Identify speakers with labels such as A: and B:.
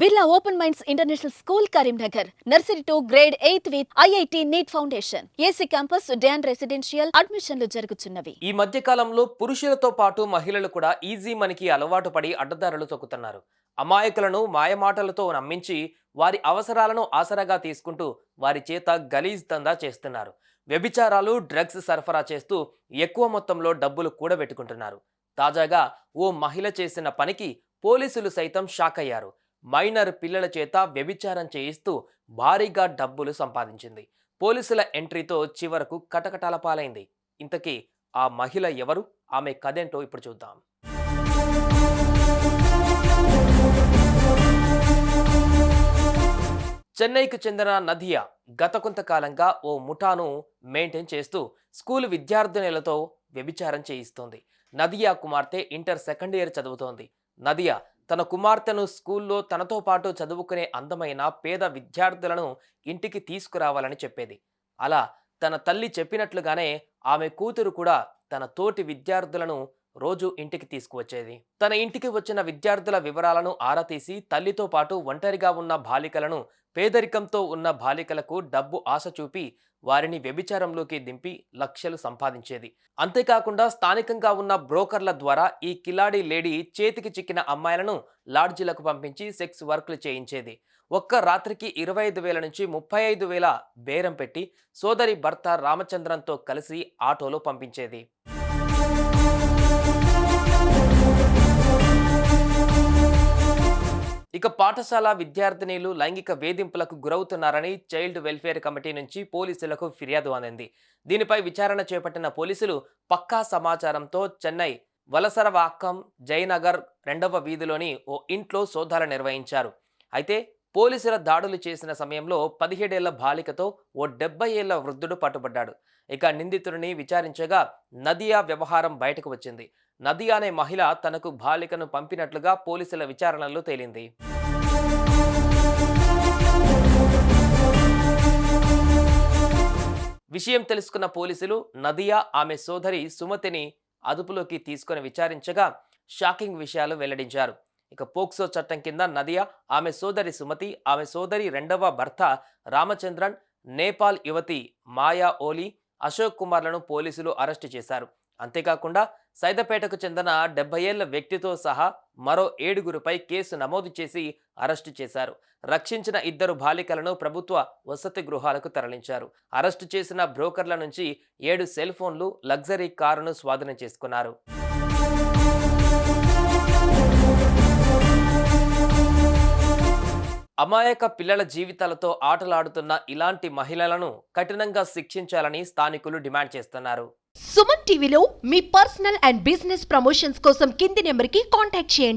A: Birla open minds international school Karimnagar nursery to grade eighth with IIT NEET foundation AC campus day and residential అడ్మిషన్లు జరుగుతున్నవి.
B: ఈ మధ్య కాలంలో పురుషులతో పాటు మహిళలు కూడా ఈజీ మనకి అలవాటు పడి అడ్డదారులు తొక్కుతున్నారు అమాయకులను మాయమాటలతో నమ్మించి వారి అవసరాలను ఆసరాగా తీసుకుంటూ వారి చేత గలీజ్ దందా చేస్తున్నారు. వ్యభిచారాలు డ్రగ్స్ సరఫరా చేస్తూ ఎక్కువ మొత్తంలో డబ్బులు కూడబెట్టుకుంటున్నారు. తాజాగా ఓ మహిళ చేసిన పనికి పోలీసులు సైతం షాక్ అయ్యారు మైనర్ పిల్లల చేత వ్యభిచారం చేయిస్తూ భారీగా డబ్బులు సంపాదించింది. పోలీసుల ఎంట్రీతో చివరకు కటకటాల పాలైంది. ఇంతకీ ఆ మహిళ ఎవరు? ఆమె కథేంటో ఇప్పుడు చూద్దాం. చెన్నైకు చెందిన నదియా గత కొంతకాలంగా ఓ ముఠాను మెయింటైన్ చేస్తూ స్కూల్ విద్యార్థినులతో వ్యభిచారం చేయిస్తోంది. నదియా కుమార్తె ఇంటర్ సెకండ్ ఇయర్ చదువుతోంది. నదియా తన కుమార్తెను స్కూల్లో తనతో పాటు చదువుకునే అందమైన పేద విద్యార్థులను ఇంటికి తీసుకురావాలని చెప్పేది. అలా తన తల్లి చెప్పినట్లుగానే ఆమె కూతురు కూడా తన తోటి విద్యార్థులను రోజు ఇంటికి తీసుకువచ్చేది. తన ఇంటికి వచ్చిన విద్యార్థుల వివరాలను ఆరా తీసి తల్లితో పాటు ఒంటరిగా ఉన్న బాలికలను పేదరికంతో ఉన్న బాలికలకు డబ్బు ఆశ చూపి వారిని వ్యభిచారంలోకి దింపి లక్షలు సంపాదించేది. అంతేకాకుండా స్థానికంగా ఉన్న బ్రోకర్ల ద్వారా ఈ కిలాడీ లేడీ చేతికి చిక్కిన అమ్మాయిలను లాడ్జీలకు పంపించి సెక్స్ వర్క్లు చేయించేది. ఒక్క రాత్రికి ఇరవై ఐదు వేల నుంచి ముప్పై ఐదు వేల బేరం పెట్టి సోదరి భర్త రామచంద్రంతో కలిసి ఆటోలో పంపించేది. ఇక పాఠశాల విద్యార్థినిలు లైంగిక వేధింపులకు గురవుతున్నారని చైల్డ్ వెల్ఫేర్ కమిటీ నుంచి పోలీసులకు ఫిర్యాదు అందింది. దీనిపై విచారణ చేపట్టిన పోలీసులు పక్కా సమాచారంతో చెన్నై వలసరవాక్కం జయనగర్ రెండవ వీధిలోని ఓ ఇంట్లో సోదాలు నిర్వహించారు. అయితే పోలీసుల దాడులు చేసిన సమయంలో పదిహేడేళ్ళ బాలికతో ఓ డెబ్బై ఏళ్ళ వృద్ధుడు పట్టుబడ్డాడు ఇక నిందితుడిని విచారించగా నదియా వ్యవహారం బయటకు వచ్చింది. నదియా అనే మహిళ తనకు బాలికను పంపినట్లుగా పోలీసుల విచారణలో తేలింది. విషయం తెలుసుకున్న పోలీసులు నదియా ఆమె సోదరి సుమతిని అదుపులోకి తీసుకొని విచారించగా షాకింగ్ విషయాలు వెల్లడించారు. ఇక పోక్సో చట్టం కింద నదియా ఆమె సోదరి సుమతి ఆమె సోదరి రెండవ భర్త రామచంద్రన్ నేపాల్ యువతి మాయా ఓలీ అశోక్ కుమార్లను పోలీసులు అరెస్టు చేశారు. అంతేకాకుండా సైదపేటకు చెందిన డెబ్బై ఏళ్ళ వ్యక్తితో సహా మరో ఏడుగురుపై కేసు నమోదు చేసి అరెస్టు చేశారు. రక్షించిన ఇద్దరు బాలికలను ప్రభుత్వ వసతి గృహాలకు తరలించారు. అరెస్టు చేసిన బ్రోకర్ల నుంచి ఏడు సెల్ ఫోన్లు లగ్జరీ కారును స్వాధీనం చేసుకున్నారు. అమాయక పిల్లల జీవితాలతో ఆటలాడుతున్న ఇలాంటి మహిళలను కఠినంగా శిక్షించాలని స్థానికులు డిమాండ్ చేస్తున్నారు.
C: సుమన్ టీవీలో మీ పర్సనల్ అండ్ బిజినెస్ ప్రమోషన్స్ కోసం కింది నెంబర్కి కాంటాక్ట్ చేయండి.